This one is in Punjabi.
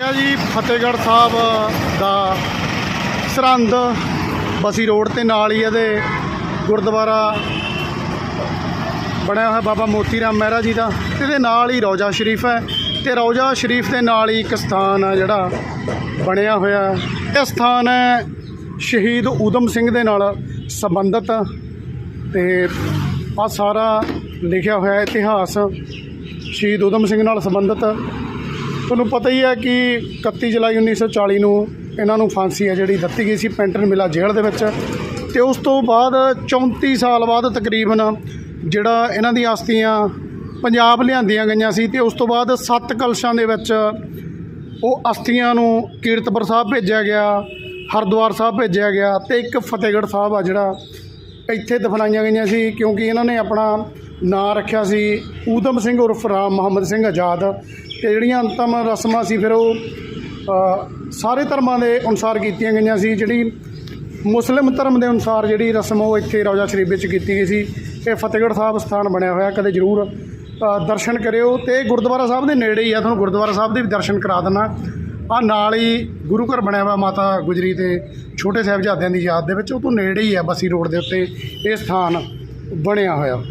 ਆ ਜੀ ਫਤਿਹਗੜ੍ਹ ਸਾਹਿਬ ਦਾ ਸਰਹੰਦ ਬਸੀ ਰੋਡ ਤੇ ਨਾਲ ਹੀ ਇਹਦੇ ਗੁਰਦੁਆਰਾ ਬਣਿਆ ਹੋਇਆ ਬਾਬਾ ਮੋਤੀ ਰਾਮ ਮਹਿਰਾ ਜੀ ਦਾ। ਤੇ ਇਹਦੇ ਨਾਲ ਹੀ ਰੌਜਾ ਸ਼ਰੀਫ ਹੈ ਤੇ ਰੌਜਾ ਸ਼ਰੀਫ ਦੇ ਨਾਲ ਹੀ ਇੱਕ ਸਥਾਨ ਆ ਜਿਹੜਾ ਬਣਿਆ ਹੋਇਆ। ਇਹ ਸਥਾਨ ਹੈ ਸ਼ਹੀਦ ਊਧਮ ਸਿੰਘ ਦੇ ਨਾਲ ਸੰਬੰਧਿਤ ਤੇ ਆ ਸਾਰਾ ਲਿਖਿਆ ਹੋਇਆ ਇਤਿਹਾਸ ਸ਼ਹੀਦ ਊਧਮ ਸਿੰਘ ਨਾਲ ਸੰਬੰਧਿਤ। ਤੁਹਾਨੂੰ ਪਤਾ ਹੀ ਹੈ ਕਿ 31 ਜੁਲਾਈ 1940 ਨੂੰ ਇਹਨਾਂ ਨੂੰ ਫਾਂਸੀ ਹੈ ਜਿਹੜੀ ਦਿੱਤੀ ਗਈ ਸੀ ਪੈਂਟਨ ਮਿਲਾ ਜੇਲ੍ਹ ਦੇ ਵਿੱਚ। ਤੇ ਉਸ ਤੋਂ ਬਾਅਦ 34 ਸਾਲ ਬਾਅਦ ਤਕਰੀਬਨ ਜਿਹੜਾ ਇਹਨਾਂ ਦੀਆਂ ਅਸਥੀਆਂ ਪੰਜਾਬ ਲਿਆਂਦੀਆਂ ਗਈਆਂ ਸੀ ਤੇ ਉਸ ਤੋਂ ਬਾਅਦ ਸੱਤ ਕਲਸ਼ਾਂ ਦੇ ਵਿੱਚ ਉਹ ਅਸਥੀਆਂ ਨੂੰ ਕੀਰਤਪੁਰ ਸਾਹਿਬ ਭੇਜਿਆ ਗਿਆ, ਹਰਿਦੁਆਰ ਸਾਹਿਬ ਭੇਜਿਆ ਗਿਆ ਤੇ ਇੱਕ ਫਤਿਹਗੜ੍ਹ ਸਾਹਿਬ ਆ ਜਿਹੜਾ ਇੱਥੇ ਦਫਨਾਈਆਂ ਗਈਆਂ ਸੀ ਕਿਉਂਕਿ ਇਹਨਾਂ ਨੇ ਆਪਣਾ ਨਾਂ ਰੱਖਿਆ ਸੀ ਊਧਮ ਸਿੰਘ ਉਰਫ ਰਾਮ ਮੁਹੰਮਦ ਸਿੰਘ ਆਜ਼ਾਦ। ਤੇ ਜਿਹੜੀਆਂ ਅੰਤਮ ਰਸਮਾਂ ਸੀ ਫਿਰ ਉਹ ਸਾਰੇ ਧਰਮਾਂ ਦੇ ਅਨੁਸਾਰ ਕੀਤੀਆਂ ਗਈਆਂ ਸੀ। ਜਿਹੜੀ ਮੁਸਲਿਮ ਧਰਮ ਦੇ ਅਨੁਸਾਰ ਜਿਹੜੀ ਰਸਮ ਉਹ ਇੱਥੇ ਰੌਜਾ ਸ਼ਰੀਫ ਵਿੱਚ ਕੀਤੀ ਗਈ ਸੀ। ਇਹ ਫਤਿਹਗੜ੍ਹ ਸਾਹਿਬ ਸਥਾਨ ਬਣਿਆ ਹੋਇਆ, ਕਦੇ ਜ਼ਰੂਰ ਦਰਸ਼ਨ ਕਰਿਓ। ਤੇ ਗੁਰਦੁਆਰਾ ਸਾਹਿਬ ਦੇ ਨੇੜੇ ਹੀ ਆ, ਤੁਹਾਨੂੰ ਗੁਰਦੁਆਰਾ ਸਾਹਿਬ ਦੇ ਵੀ ਦਰਸ਼ਨ ਕਰਾ ਦਿੰਨਾ। ਆ ਨਾਲ ਹੀ ਗੁਰੂ ਘਰ ਬਣਿਆ ਹੋਇਆ ਮਾਤਾ ਗੁਜਰੀ ਤੇ ਛੋਟੇ ਸਾਹਿਬਜ਼ਾਦਿਆਂ ਦੀ ਯਾਦ ਦੇ ਵਿੱਚ, ਉਹ ਤੋਂ ਨੇੜੇ ਹੀ ਆ ਬਸੀ ਰੋਡ ਦੇ ਉੱਤੇ ਇਹ ਸਥਾਨ ਬਣਿਆ ਹੋਇਆ।